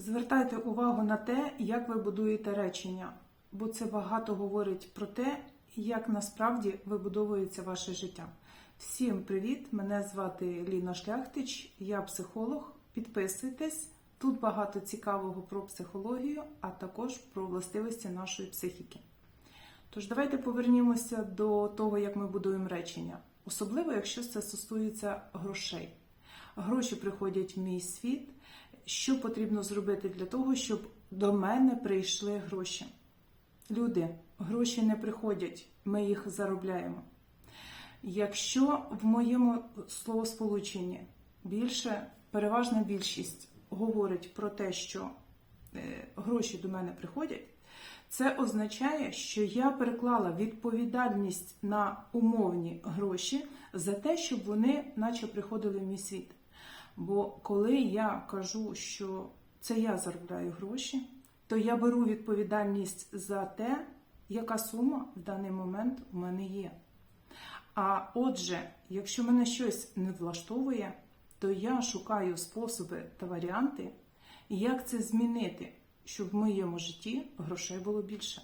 Звертайте увагу на те, як ви будуєте речення, бо це багато говорить про те, як насправді вибудовується ваше життя. Всім привіт! Мене звати Ліна Шляхтич, я психолог. Підписуйтесь. Тут багато цікавого про психологію, а також про властивості нашої психіки. Тож давайте повернімося до того, як ми будуємо речення, особливо якщо це стосується грошей. Гроші приходять в мій світ. Що потрібно зробити для того, щоб до мене прийшли гроші? Люди, гроші не приходять, ми їх заробляємо. Якщо в моєму словосполученні більше, переважна більшість говорить про те, що е, гроші до мене приходять, це означає, що я переклала відповідальність на умовні гроші за те, щоб вони наче приходили в мій світ. Бо коли я кажу, що це я заробляю гроші, то я беру відповідальність за те, яка сума в даний момент у мене є. А отже, якщо мене щось не влаштовує, то я шукаю способи та варіанти, як це змінити, щоб в моєму житті грошей було більше.